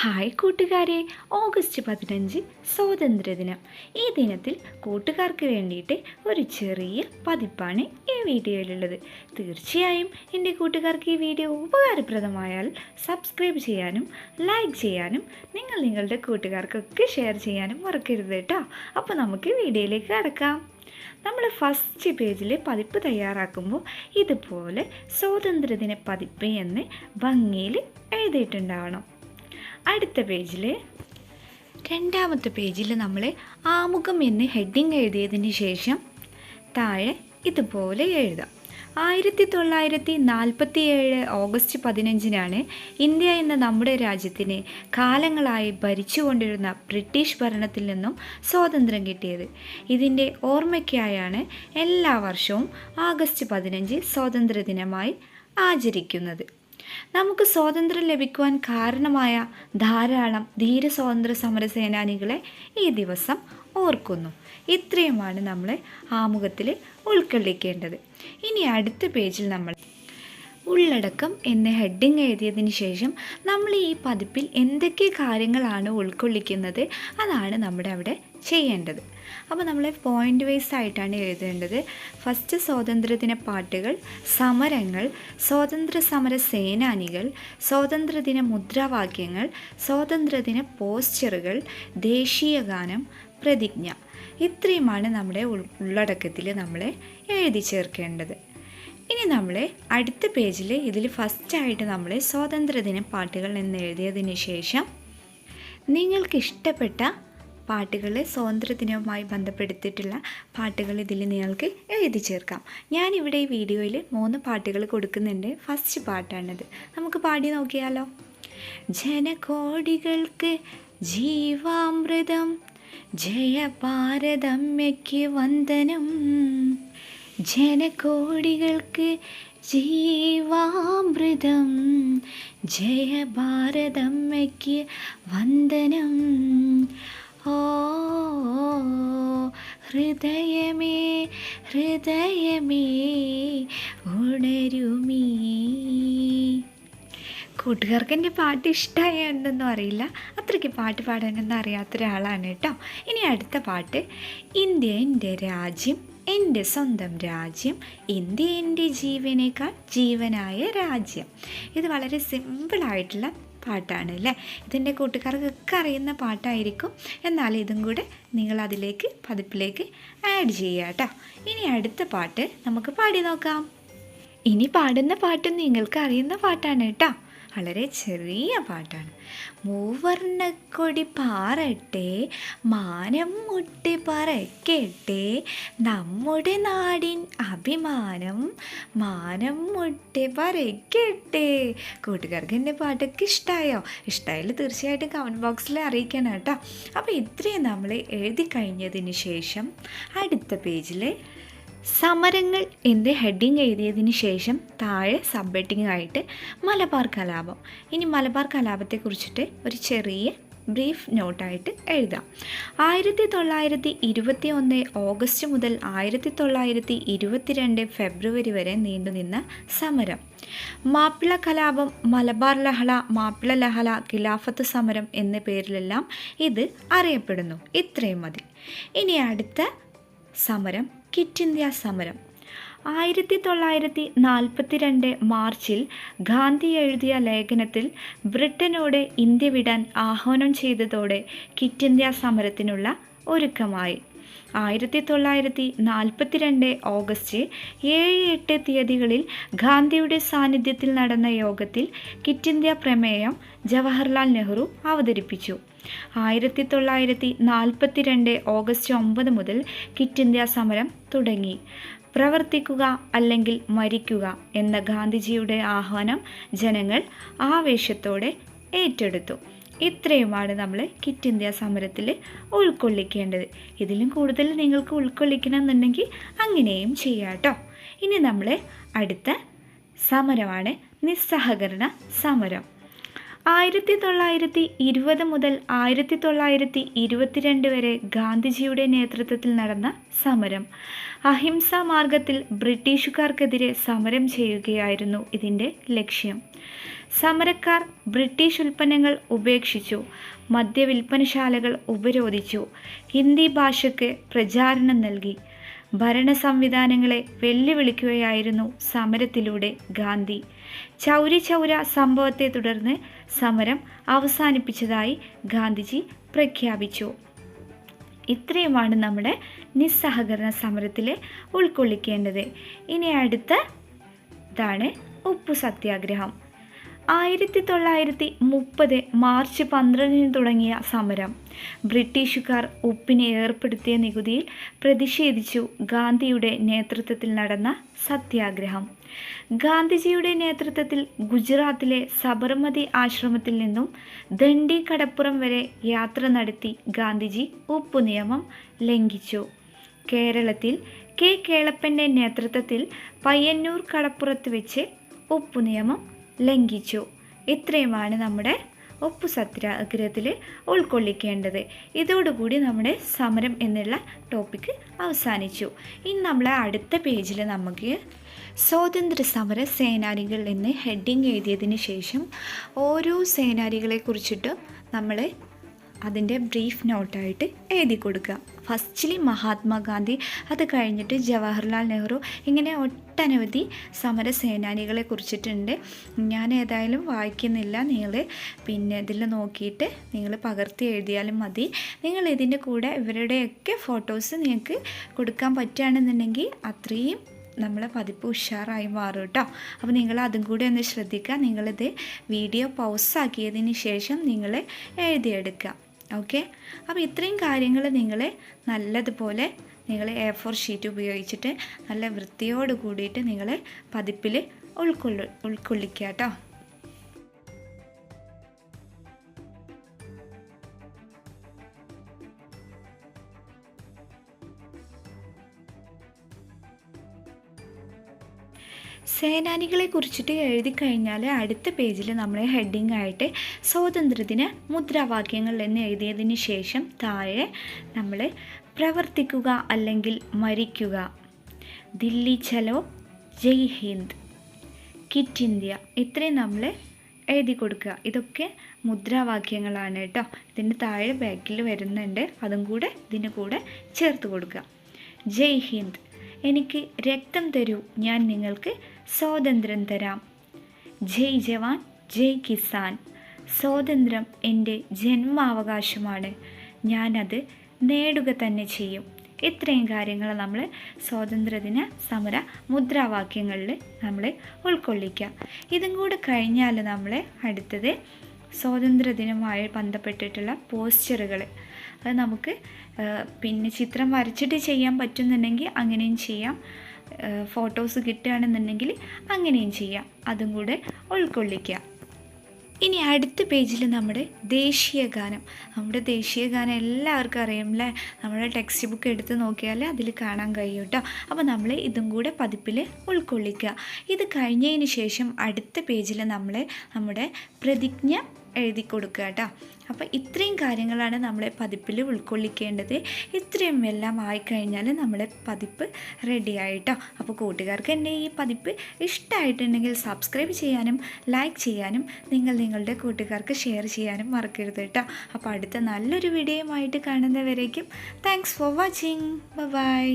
Hi കൂട്ടുകാരെ. August പതിനഞ്ച് സ്വാതന്ത്ര്യദിനം ഈ ദിനത്തിൽ കൂട്ടുകാർക്ക് വേണ്ടിയിട്ട് ഒരു ചെറിയ പതിപ്പാണ് ഈ വീഡിയോയിലുള്ളത്. തീർച്ചയായും എന്റെ കൂട്ടുകാർക്ക് ഈ വീഡിയോ ഉപകാരപ്രദമായാൽ സബ്സ്ക്രൈബ് ചെയ്യാനും ലൈക്ക് ചെയ്യാനും നിങ്ങൾ നിങ്ങളുടെ കൂട്ടുകാർക്കൊക്കെ ഷെയർ ചെയ്യാനും മറക്കരുത് കേട്ടോ. അപ്പോൾ നമുക്ക് വീഡിയോയിലേക്ക് കടക്കാം. നമ്മൾ ഫസ്റ്റ് പേജിൽ പതിപ്പ് തയ്യാറാക്കുമ്പോൾ ഇതുപോലെ സ്വാതന്ത്ര്യദിന പതിപ്പ് എന്ന് ഭംഗിയിൽ എഴുതിയിട്ടുണ്ടാവണം. അടുത്ത പേജിൽ രണ്ടാമത്തെ പേജിൽ നമ്മൾ ആമുഖം എന്ന് ഹെഡിങ് എഴുതിയതിന് ശേഷം താഴെ ഇതുപോലെ എഴുതാം. ആയിരത്തി തൊള്ളായിരത്തി നാൽപ്പത്തി ഏഴ് ഓഗസ്റ്റ് പതിനഞ്ചിനാണ് ഇന്ത്യ എന്ന നമ്മുടെ രാജ്യത്തിന് കാലങ്ങളായി ഭരിച്ചുകൊണ്ടിരുന്ന ബ്രിട്ടീഷ് ഭരണത്തിൽ നിന്നും സ്വാതന്ത്ര്യം കിട്ടിയത്. ഇതിന്റെ ഓർമ്മയ്ക്കായാണ് എല്ലാ വർഷവും ആഗസ്റ്റ് പതിനഞ്ച് സ്വാതന്ത്ര്യ ദിനമായി ആചരിക്കുന്നത്. നമുക്ക് സ്വാതന്ത്ര്യം ലഭിക്കുവാൻ കാരണമായ ധാരാളം ധീര സ്വാതന്ത്ര്യ സമര സേനാനികളെ ഈ ദിവസം ഓർക്കുന്നു. ഇത്രയുമാണ് നമ്മൾ ആമുഖത്തിൽ ഉൾക്കൊള്ളിക്കേണ്ടത്. ഇനി അടുത്ത പേജിൽ നമ്മൾ ഉള്ളടക്കം എന്ന ഹെഡിങ് എഴുതിയതിന് ശേഷം നമ്മൾ ഈ പതിപ്പിൽ എന്തൊക്കെ കാര്യങ്ങളാണ് ഉൾക്കൊള്ളിക്കുന്നത് അതാണ് നമ്മുടെ അവിടെ ചെയ്യേണ്ടത്. അപ്പോൾ നമ്മൾ പോയിന്റ് വൈസ് ആയിട്ടാണ് എഴുതേണ്ടത്. ഫസ്റ്റ് സ്വാതന്ത്ര്യദിന പാട്ടുകൾ സമരങ്ങൾ സ്വാതന്ത്ര്യ സമര സേനാനികൾ സ്വാതന്ത്ര്യദിന മുദ്രാവാക്യങ്ങൾ സ്വാതന്ത്ര്യദിന പോസ്റ്ററുകൾ ദേശീയ ഗാനം പ്രതിജ്ഞ. ഇത്രയുമാണ് നമ്മുടെ ഉള്ളടക്കത്തിൽ നമ്മൾ എഴുതി ചേർക്കേണ്ടത്. ഇനി നമ്മൾ അടുത്ത പേജിൽ ഇതിൽ ഫസ്റ്റായിട്ട് നമ്മൾ സ്വാതന്ത്ര്യദിന പാട്ടുകൾ എന്ന് എഴുതിയതിന് ശേഷം നിങ്ങൾക്ക് ഇഷ്ടപ്പെട്ട പാട്ടുകൾ സ്വാതന്ത്ര്യദിനവുമായി ബന്ധപ്പെടുത്തിയിട്ടുള്ള പാട്ടുകൾ ഇതിൽ നിങ്ങൾക്ക് എഴുതി ചേർക്കാം. ഞാനിവിടെ ഈ വീഡിയോയിൽ മൂന്ന് പാട്ടുകൾ കൊടുക്കുന്നുണ്ട്. ഫസ്റ്റ് പാട്ടാണിത്. നമുക്ക് പാടി നോക്കിയാലോ. ജനകോടികൾക്ക് ജീവാമൃതം ജയഭാരതമ്മയ്ക്ക് വന്ദനം. ജനകോടികൾക്ക് ജീവാമൃതം ജയഭാരതമ്മയ്ക്ക് വന്ദനം. ഓ ഹൃദയമേ ഹൃദയമേ ഉണരുമീ. കൂട്ടുകാർക്ക് എന്റെ പാട്ട് ഇഷ്ടമായ എന്തെന്നും അറിയില്ല. അത്രയ്ക്ക് പാട്ട് പാടാനൊന്നും അറിയാത്ത ഒരാളാണ് കേട്ടോ. ഇനി അടുത്ത പാട്ട്. ഇന്ത്യ എന്റെ രാജ്യം എന്റെ സ്വന്തം രാജ്യം ഇന്ത്യ എന്റെ ജീവനേക്കാൾ ജീവനായ രാജ്യം. ഇത് വളരെ സിമ്പിളായിട്ടുള്ള പാട്ടാണ് അല്ലേ? ഇതിന്റെ കൂട്ടുകാർക്കൊക്കെ അറിയുന്ന പാട്ടായിരിക്കും. എന്നാൽ ഇതും കൂടെ നിങ്ങൾ അതിലേക്ക് പതിപ്പിലേക്ക് ആഡ് ചെയ്യുക കേട്ടോ. ഇനി അടുത്ത പാട്ട് നമുക്ക് പാടി നോക്കാം. ഇനി പാടുന്ന പാട്ട് നിങ്ങൾക്ക് അറിയുന്ന പാട്ടാണ് കേട്ടോ. വളരെ ചെറിയ പാട്ടാണ്. മൂവർണക്കൊടി പാറട്ടെ മാനം മുട്ടി പറക്കട്ടെ നമ്മുടെ നാടിൻ അഭിമാനം മാനം മുട്ടി പറക്കട്ടെ. കൂട്ടുകാർക്ക് എന്റെ പാട്ടൊക്കെ ഇഷ്ടമായോ ഇഷ്ടമായാൽ തീർച്ചയായിട്ടും കമന്റ് ബോക്സിൽ അറിയിക്കണം കേട്ടോ. അപ്പോൾ ഇത്രയും നമ്മൾ എഴുതി കഴിഞ്ഞതിന് ശേഷം അടുത്ത പേജിൽ സമരങ്ങൾ എന്റെ ഹെഡിങ് എഴുതിയതിന് ശേഷം താഴെ സബ് ഹെഡിങ് ആയിട്ട് മലബാർ കലാപം. ഇനി മലബാർ കലാപത്തെക്കുറിച്ചിട്ട് ഒരു ചെറിയ ബ്രീഫ് നോട്ടായിട്ട് എഴുതാം. ആയിരത്തി തൊള്ളായിരത്തി ഇരുപത്തി ഒന്ന് ഓഗസ്റ്റ് മുതൽ ആയിരത്തി തൊള്ളായിരത്തി ഇരുപത്തിരണ്ട് ഫെബ്രുവരി വരെ നീണ്ടുനിന്ന സമരം. മാപ്പിള കലാപം മലബാർ ലഹള മാപ്പിള ലഹള ഖിലാഫത്ത് സമരം എന്ന പേരിലെല്ലാം ഇത് അറിയപ്പെടുന്നു. ഇത്രയും മതി. ഇനി അടുത്ത സമരം കിറ്റ് ഇന്ത്യ സമരം. ആയിരത്തി തൊള്ളായിരത്തി നാൽപ്പത്തിരണ്ട് മാർച്ചിൽ ഗാന്ധി എഴുതിയ ലേഖനത്തിൽ ബ്രിട്ടനോട് ഇന്ത്യ വിടാൻ ആഹ്വാനം ചെയ്തതോടെ കിറ്റ് ഇന്ത്യ സമരത്തിനുള്ള ഒരുക്കമായി. ആയിരത്തി തൊള്ളായിരത്തി നാൽപ്പത്തിരണ്ട് ഓഗസ്റ്റ് ഏഴ് എട്ട് തീയതികളിൽ ഗാന്ധിയുടെ സാന്നിധ്യത്തിൽ നടന്ന യോഗത്തിൽ കിറ്റ് ഇന്ത്യ പ്രമേയം ജവഹർലാൽ നെഹ്റു അവതരിപ്പിച്ചു. ആയിരത്തി തൊള്ളായിരത്തി നാൽപ്പത്തിരണ്ട് ഓഗസ്റ്റ് ഒമ്പത് മുതൽ കിറ്റ് ഇന്ത്യ സമരം തുടങ്ങി. പ്രവർത്തിക്കുക അല്ലെങ്കിൽ മരിക്കുക എന്ന ഗാന്ധിജിയുടെ ആഹ്വാനം ജനങ്ങൾ ആവേശത്തോടെ ഏറ്റെടുത്തു. ഇത്രയുമാണ് നമ്മൾ കിറ്റ് ഇന്ത്യ സമരത്തിൽ ഉൾക്കൊള്ളിക്കേണ്ടത്. ഇതിലും കൂടുതൽ നിങ്ങൾക്ക് ഉൾക്കൊള്ളിക്കണമെന്നുണ്ടെങ്കിൽ അങ്ങനെയും ചെയ്യാം കേട്ടോ ഇനി നമ്മൾ അടുത്ത സമരമാണ് നിസ്സഹകരണ സമരം. ആയിരത്തി തൊള്ളായിരത്തി ഇരുപത് മുതൽ ആയിരത്തി തൊള്ളായിരത്തി ഇരുപത്തിരണ്ട് വരെ ഗാന്ധിജിയുടെ നേതൃത്വത്തിൽ നടന്ന സമരം. അഹിംസാ മാർഗത്തിൽ ബ്രിട്ടീഷുകാർക്കെതിരെ സമരം ചെയ്യുകയായിരുന്നു ഇതിന്റെ ലക്ഷ്യം. സമരക്കാർ ബ്രിട്ടീഷ് ഉൽപ്പന്നങ്ങൾ ഉപേക്ഷിച്ചു മദ്യവിൽപ്പനശാലകൾ ഉപരോധിച്ചു ഹിന്ദി ഭാഷയ്ക്ക് പ്രചാരണം നൽകി. ഭരണ സംവിധാനങ്ങളെ വെല്ലുവിളിക്കുകയായിരുന്നു സമരത്തിലൂടെ ഗാന്ധി. ചൗരി ചൗര സംഭവത്തെ തുടർന്ന് സമരം അവസാനിപ്പിച്ചതായി ഗാന്ധിജി പ്രഖ്യാപിച്ചു. ഇത്രയുമാണ് നമ്മുടെ നിസ്സഹകരണ സമരത്തിൽ ഉൾക്കൊള്ളിക്കേണ്ടത്. ഇനി അടുത്ത ഇതാണ് ഉപ്പു സത്യാഗ്രഹം. ആയിരത്തി തൊള്ളായിരത്തി മുപ്പത് മാർച്ച് പന്ത്രണ്ടിന് തുടങ്ങിയ സമരം. ബ്രിട്ടീഷുകാർ ഉപ്പിന് ഏർപ്പെടുത്തിയ നികുതിയിൽ പ്രതിഷേധിച്ചു ഗാന്ധിയുടെ നേതൃത്വത്തിൽ നടന്ന സത്യാഗ്രഹം. ഗാന്ധിജിയുടെ നേതൃത്വത്തിൽ ഗുജറാത്തിലെ സബർമതി ആശ്രമത്തിൽ നിന്നും ദണ്ഡി കടപ്പുറം വരെ യാത്ര നടത്തി ഗാന്ധിജി ഉപ്പു നിയമം ലംഘിച്ചു. കേരളത്തിൽ കെ കേളപ്പന്റെ നേതൃത്വത്തിൽ പയ്യന്നൂർ കടപ്പുറത്ത് വെച്ച് ഉപ്പു നിയമം ലംഘിച്ചു. ഇത്രയുമാണ് നമ്മുടെ ഉപ്പു സത്യാഗ്രഹത്തിൽ ഉൾക്കൊള്ളിക്കേണ്ടത്. ഇതോടുകൂടി നമ്മുടെ സമരം എന്നുള്ള ടോപ്പിക്ക് അവസാനിച്ചു. ഇനി നമ്മളെ അടുത്ത പേജിൽ നമുക്ക് സ്വാതന്ത്ര്യ സമര സേനാനികൾ എന്ന് ഹെഡിങ് എഴുതിയതിന് ശേഷം ഓരോ സേനാനികളെ കുറിച്ചിട്ടും നമ്മൾ അതിന്റെ ബ്രീഫ് നോട്ടായിട്ട് എഴുതി കൊടുക്കുക. ഫസ്റ്റ്ലി മഹാത്മാഗാന്ധി അത് കഴിഞ്ഞിട്ട് ജവഹർലാൽ നെഹ്റു ഇങ്ങനെ ഒട്ടനവധി സമര സേനാനികളെ കുറിച്ചിട്ടുണ്ട്. ഞാൻ ഏതായാലും വായിക്കുന്നില്ല നിങ്ങൾ പിന്നെ ഇതിൽ നോക്കിയിട്ട് നിങ്ങൾ പകർത്തി എഴുതിയാലും മതി. നിങ്ങൾ ഇതിന്റെ കൂടെ ഇവരുടെയൊക്കെ ഫോട്ടോസ് നിങ്ങൾക്ക് കൊടുക്കാൻ പറ്റുകയാണെന്നുണ്ടെങ്കിൽ അത്രയും നമ്മളെ പതിപ്പ് ഉഷാറായി മാറും കേട്ടോ. അപ്പോൾ നിങ്ങൾ അതും കൂടി ഒന്ന് ശ്രദ്ധിക്കുക. നിങ്ങളിത് വീഡിയോ പൗസാക്കിയതിന് ശേഷം നിങ്ങൾ എഴുതിയെടുക്കുക. ഓക്കെ അപ്പോൾ ഇത്രയും കാര്യങ്ങൾ നിങ്ങൾ നല്ലതുപോലെ നിങ്ങൾ എ ഫോർ ഷീറ്റ് ഉപയോഗിച്ചിട്ട് നല്ല വൃത്തിയോട് കൂടിയിട്ട് നിങ്ങൾ പതിപ്പിൽ ഉൾക്കൊള്ളു ഉൾക്കൊള്ളിക്കുക കേട്ടോ സേനാനികളെ കുറിച്ചിട്ട് എഴുതി കഴിഞ്ഞാൽ അടുത്ത പേജിൽ നമ്മൾ ഹെഡിങ് ആയിട്ട് സ്വാതന്ത്ര്യത്തിന് മുദ്രാവാക്യങ്ങൾ എന്ന് എഴുതിയതിന് ശേഷം താഴെ നമ്മൾ പ്രവർത്തിക്കുക അല്ലെങ്കിൽ മരിക്കുക. ദില്ലി ചലോ ജയ് ഹിന്ദ്. Quit India. ഇത്രയും നമ്മൾ എഴുതി കൊടുക്കുക. ഇതൊക്കെ മുദ്രാവാക്യങ്ങളാണ് കേട്ടോ. ഇതിന്റെ താഴെ ബാക്കിൽ വരുന്നുണ്ട്. അതും കൂടെ ഇതിന് കൂടെ ചേർത്ത് കൊടുക്കുക. ജയ് ഹിന്ദ്. എനിക്ക് രക്തം തരൂ. ഞാൻ നിങ്ങൾക്ക് സ്വാതന്ത്ര്യം തരാം. ജയ് ജവാൻ ജയ് കിസാൻ. സ്വാതന്ത്ര്യം എന്റെ ജന്മാവകാശമാണ്. ഞാനത് നേടുക തന്നെ ചെയ്യും. ഇത്രയും കാര്യങ്ങൾ നമ്മൾ സ്വാതന്ത്ര്യദിന സമര മുദ്രാവാക്യങ്ങളിൽ നമ്മൾ ഉൾക്കൊള്ളിക്കുക ഇതും കൂടെ കഴിഞ്ഞാൽ നമ്മൾ അടുത്തത് സ്വാതന്ത്ര്യദിനവുമായി ബന്ധപ്പെട്ടിട്ടുള്ള പോസ്റ്ററുകൾ അത് നമുക്ക് പിന്നെ ചിത്രം വരച്ചിട്ട് ചെയ്യാൻ പറ്റുന്നുണ്ടെങ്കിൽ അങ്ങനെയും ചെയ്യാം. ഫോട്ടോസ് കിട്ടുകയാണെന്നുണ്ടെങ്കിൽ അങ്ങനെയും ചെയ്യാം. അതും കൂടെ ഉൾക്കൊള്ളിക്കുക. ഇനി അടുത്ത പേജിൽ നമ്മുടെ ദേശീയ ഗാനം. നമ്മുടെ ദേശീയ ഗാനം എല്ലാവർക്കും അറിയാം അല്ലേ? നമ്മുടെ ടെക്സ്റ്റ് ബുക്ക് എടുത്ത് നോക്കിയാൽ അതിൽ കാണാൻ കഴിയും കേട്ടോ. അപ്പോൾ നമ്മൾ ഇതും കൂടെ പതിപ്പിൽ ഉൾക്കൊള്ളിക്കുക. ഇത് കഴിഞ്ഞതിന് ശേഷം അടുത്ത പേജിൽ നമ്മൾ നമ്മുടെ പ്രതിജ്ഞ എഴുതി കൊടുക്കുക കേട്ടോ അപ്പോൾ ഇത്രയും കാര്യങ്ങളാണ് നമ്മളെ പതിപ്പിൽ ഉൾക്കൊള്ളിക്കേണ്ടത്. ഇത്രയും എല്ലാം ആയിക്കഴിഞ്ഞാൽ നമ്മുടെ പതിപ്പ് റെഡി ആയിട്ടോ അപ്പോൾ കൂട്ടുകാർക്ക് എന്റെ ഈ പതിപ്പ് ഇഷ്ടമായിട്ടുണ്ടെങ്കിൽ സബ്സ്ക്രൈബ് ചെയ്യാനും ലൈക്ക് ചെയ്യാനും നിങ്ങൾ നിങ്ങളുടെ കൂട്ടുകാർക്ക് ഷെയർ ചെയ്യാനും മറക്കരുത് കേട്ടോ. അപ്പോൾ അടുത്ത നല്ലൊരു വീഡിയോയുമായിട്ട് കാണുന്നവരേക്കും താങ്ക്സ് ഫോർ വാച്ചിങ് ബൈ